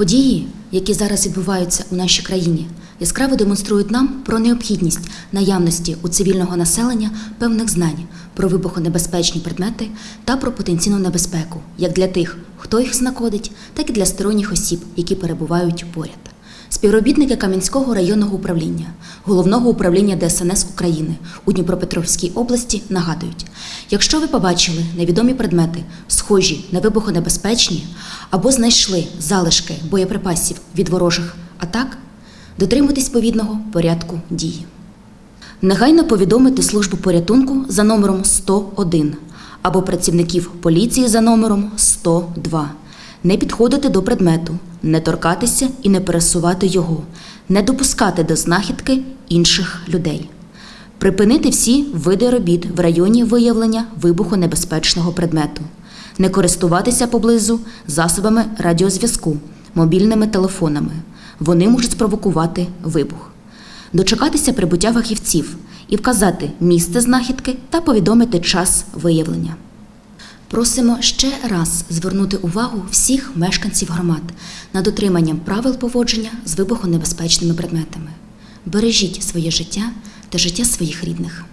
Події, які зараз відбуваються у нашій країні, яскраво демонструють нам про необхідність наявності у цивільного населення певних знань про вибухонебезпечні предмети та про потенційну небезпеку, як для тих, хто їх знаходить, так і для сторонніх осіб, які перебувають поряд. Співробітники Кам'янського районного управління, головного управління ДСНС України у Дніпропетровській області нагадують: якщо ви побачили невідомі предмети, схожі на вибухонебезпечні, або знайшли залишки боєприпасів від ворожих атак, дотримуйтесь відповідного порядку дії. Негайно повідомити службу порятунку за номером 101 або працівників поліції за номером 102. Не підходити до предмету, не торкатися і не пересувати його, не допускати до знахідки інших людей. Припинити всі види робіт в районі виявлення вибухонебезпечного предмету, не користуватися поблизу засобами радіозв'язку, мобільними телефонами. Вони можуть спровокувати вибух дочекатися прибуття фахівців і вказати місце знахідки та повідомити час виявлення. Просимо ще раз звернути увагу всіх мешканців громад над дотриманням правил поводження з вибухонебезпечними предметами. Бережіть своє життя та життя своїх рідних.